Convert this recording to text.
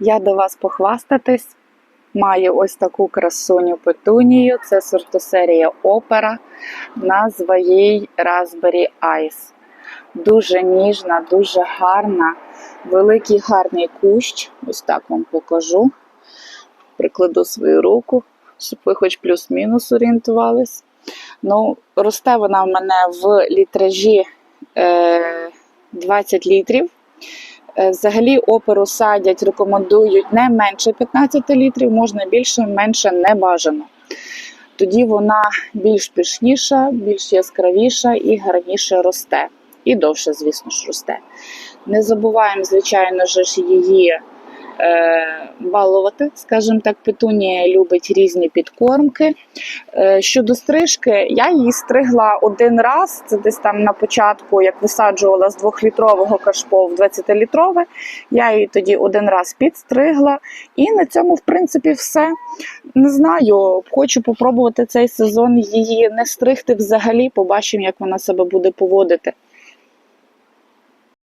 Я до вас похвастатись. Маю ось таку красуню петунію. Це сортосерія Опера. Назва їй Raspberry Ice. Дуже ніжна, дуже гарна, великий гарний кущ. Ось так вам покажу. Прикладу свою руку, щоб ви хоч плюс-мінус орієнтувались. Ну, росте вона в мене в літражі е, 20 літрів. Е, Взагалі оперу садять, рекомендують не менше 15 літрів, можна більше, менше не бажано. Тоді вона більш пишніша, більш яскравіша і гарніше росте. І довше, звісно ж, росте. Не забуваємо, звичайно ж, її балувати. Скажімо так, петунія любить різні підкормки. Е, щодо стрижки, я її стригла один раз. Це десь там на початку, як висаджувала з 2-літрового кашпо в 20-літрове. Я її тоді один раз підстригла. І на цьому, в принципі, все. Не знаю, хочу попробувати цей сезон її не стригти взагалі. Побачимо, як вона себе буде поводити.